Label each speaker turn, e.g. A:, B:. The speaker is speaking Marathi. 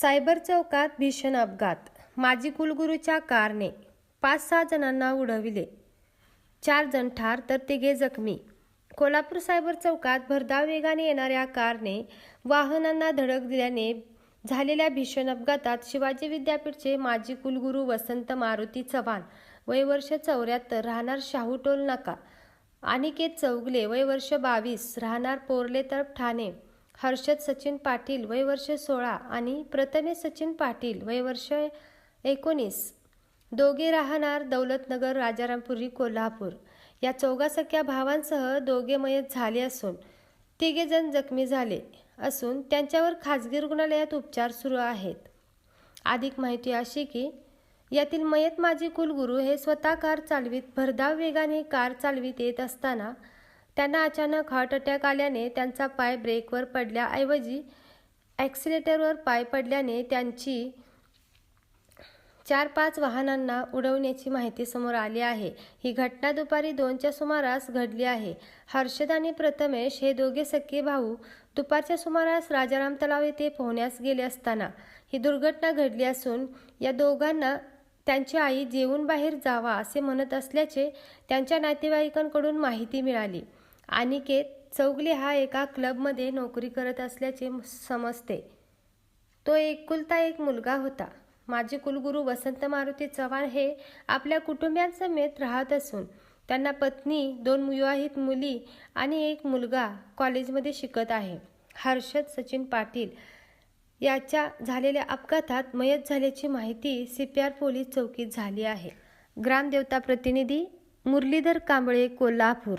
A: सायबर चौकात भीषण अपघात. माजी कुलगुरूच्या कारने पाच सहा जणांना उडविले. चार जण ठार तर तिघे जखमी. कोल्हापूर सायबर चौकात भरधाव वेगाने येणाऱ्या कारने वाहनांना धडक दिल्याने झालेल्या भीषण अपघातात शिवाजी विद्यापीठचे माजी कुलगुरू वसंत मारुती चव्हाण वय वर्ष चौऱ्याहत्तर राहणार शाहू टोल नाका. अनिकेत चौगले वय वर्ष बावीस राहणार पोरले तर्फ ठाणे. हर्षद सचिन पाटील वयवर्ष सोळा आणि प्रथमेश सचिन पाटील वयवर्ष एकोणीस. दोघे राहणार दौलतनगर राजारामपुरी कोल्हापूर. या चौघा सख्या भावांसह दोघे मयत झाले असून तिघे जण जखमी झाले असून त्यांच्यावर खाजगी रुग्णालयात उपचार सुरू आहेत. अधिक माहिती अशी की यातील मयत माजी कुलगुरू हे स्वतः कार चालवीत भरधाव वेगाने कार चालवीत येत असताना त्यांना अचानक हार्ट अटॅक आल्याने त्यांचा पाय ब्रेकवर पडल्याऐवजी ॲक्सिलेटरवर पाय पडल्याने त्यांची चार पाच वाहनांना उडवण्याची माहिती समोर आली आहे. ही घटना दुपारी दोनच्या सुमारास घडली आहे. हर्षद आणि प्रथमेश हे दोघे सख्खे भाऊ दुपारच्या सुमारास राजाराम तलाव येथे पोहण्यास गेले असताना. ही दुर्घटना घडली असून या दोघांना त्यांची आई जेवून बाहेर जावा असे म्हणत असल्याचे त्यांच्या नातेवाईकांकडून माहिती मिळाली. अनिकेत चौगले हा एका क्लबमध्ये नोकरी करत असल्याचे समजते. तो एकुलता एक मुलगा होता. माझे कुलगुरू वसंत मारुती चव्हाण हे आपल्या कुटुंबियांसमेत राहत असून त्यांना पत्नी दोन विवाहित मुली आणि एक मुलगा कॉलेजमध्ये शिकत आहे. हर्षद सचिन पाटील याच्या झालेल्या अपघातात मयत झाल्याची माहिती सी पी आर पोलीस चौकीत झाली आहे. ग्रामदेवता प्रतिनिधी मुरलीधर कांबळे कोल्हापूर.